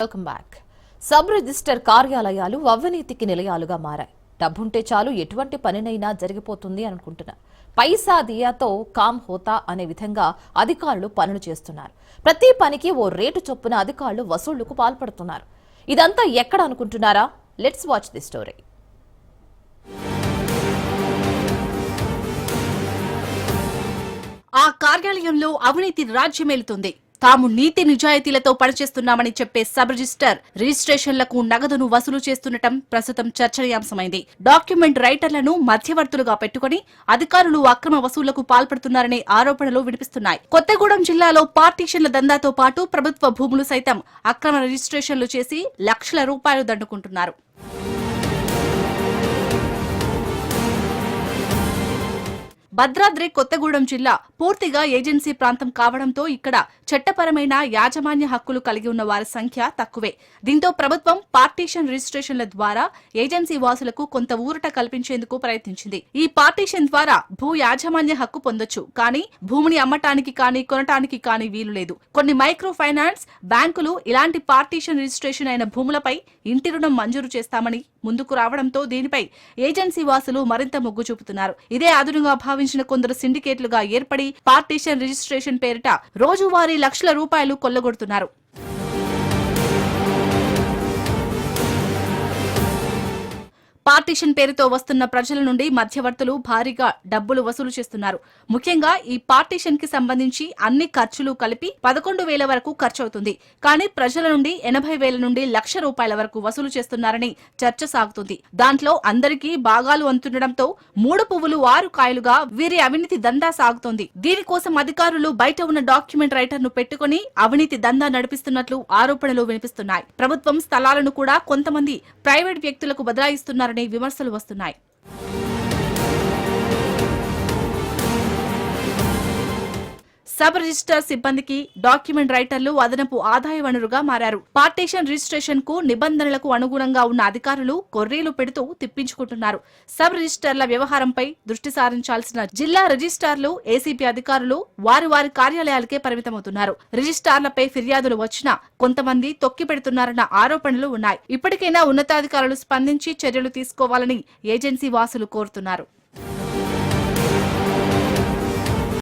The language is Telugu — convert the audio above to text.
వెల్కమ్ బ్యాక్ సబ్ రిజిస్టర్ కార్యాలయాలు అవినీతికి నిలయాలుగా మారాయి. డబ్బుంటే చాలు ఎటువంటి పనినైనా జరిగిపోతుంది అనుకుంటున్నా. పైసా దియాతో కామ్ హోతా అనే విధంగా అధికారులు పనులు చేస్తున్నారు. ప్రతి పనికి ఓ రేటు చొప్పున అధికారులు వసూళ్ళకు పాల్పడుతున్నారు. ఇదంతా ఎక్కడ అనుకుంటున్నారా? లెట్స్ వాచ్ ది స్టోరీ ఆ కార్యాలయంలో అవినీతి రాజ్యమేలుతుంది. తాము నీతి నిజాయితీలతో పనిచేస్తున్నామని చెప్పే సబ్ రిజిస్టర్ రిజిస్ట్రేషన్లకు నగదును వసూలు చేస్తుండటం ప్రస్తుతం చర్చనీయాంశమైంది. డాక్యుమెంట్ రైటర్లను మధ్యవర్తులుగా పెట్టుకుని అధికారులు అక్రమ వసూళ్ళకు పాల్పడుతున్నారనే ఆరోపణలు వినిపిస్తున్నాయి. కొత్తగూడెం జిల్లాలో పార్టీషన్ల దందాతో పాటు ప్రభుత్వ భూములు సైతం అక్రమ రిజిస్ట్రేషన్లు చేసి లక్షల రూపాయలు దండుకుంటున్నారు. భద్రాద్రి కొత్తగూడెం జిల్లా పూర్తిగా ఏజెన్సీ ప్రాంతం కావడంతో ఇక్కడ చట్టపరమైన యాజమాన్య హక్కులు కలిగి ఉన్న వారి సంఖ్య తక్కువే. దీంతో ప్రభుత్వం పార్టీషన్ రిజిస్ట్రేషన్ల ద్వారా ఏజెన్సీ వాసులకు కొంత ఊరట కల్పించేందుకు ప్రయత్నించింది. ఈ పార్టీషన్ ద్వారా భూ యాజమాన్య హక్కు పొందొచ్చు కానీ భూమిని అమ్మటానికి కానీ కొనటానికి కానీ వీలు లేదు. కొన్ని మైక్రో ఫైనాన్స్ బ్యాంకులు ఇలాంటి పార్టీషన్ రిజిస్ట్రేషన్ అయిన భూములపై ఇంటి రుణం మంజూరు చేస్తామని ముందుకు రావడంతో దీనిపై ఏజెన్సీ వాసులు మరింత మొగ్గు చూపుతున్నారు. ఇదే అదునుగా భావించిన కొందరు సిండికేట్లుగా ఏర్పడి పార్టీషన్ రిజిస్ట్రేషన్ పేరిట రోజువారీ లక్షల రూపాయలు కొల్లగొడుతున్నారు. పార్టీషన్ పేరుతో వస్తున్న ప్రజల నుండి మధ్యవర్తులు భారీగా డబ్బులు వసూలు చేస్తున్నారు. ముఖ్యంగా ఈ పార్టీషన్కి సంబంధించి అన్ని ఖర్చులు కలిపి పదకొండు వేల వరకు ఖర్చవుతుంది. కానీ ప్రజల నుండి ఎనభై వేల నుండి లక్ష రూపాయల వరకు వసూలు చేస్తున్నారని చర్చ సాగుతుంది. దాంట్లో అందరికీ భాగాలు అందుతుండటంతో మూడు పువ్వులు ఆరు కాయలుగా వీరి అవినీతి దందా సాగుతోంది. దీనికోసం అధికారులు బయట ఉన్న డాక్యుమెంట్ రైటర్ను పెట్టుకుని అవినీతి దందా నడిపిస్తున్నట్లు ఆరోపణలు వినిపిస్తున్నాయి. ప్రభుత్వం స్థలాలను కూడా కొంతమంది ప్రైవేట్ వ్యక్తులకు బదలాయిస్తున్నారని విమర్శలు వస్తున్నాయి సబ్ రిజిస్టర్ సిబ్బందికి డాక్యుమెంట్ రైటర్లు అదనపు ఆదాయ వనరుగా మారారు. పార్టీషన్ రిజిస్ట్రేషన్కు నిబంధనలకు అనుగుణంగా ఉన్న అధికారులు కొర్రీలు పెడుతూ తిప్పించుకుంటున్నారు. సబ్ రిజిస్టర్ల వ్యవహారంపై దృష్టి సారించాల్సిన జిల్లా రిజిస్టార్లు ఏసీపీ అధికారులు వారి వారి కార్యాలయాలకే పరిమితమవుతున్నారు. రిజిస్టార్లపై ఫిర్యాదులు వచ్చినా కొంతమంది తొక్కి పెడుతున్నారన్న ఆరోపణలు ఉన్నాయి. ఇప్పటికైనా ఉన్నతాధికారులు స్పందించి చర్యలు తీసుకోవాలని ఏజెన్సీ వాసులు కోరుతున్నారు.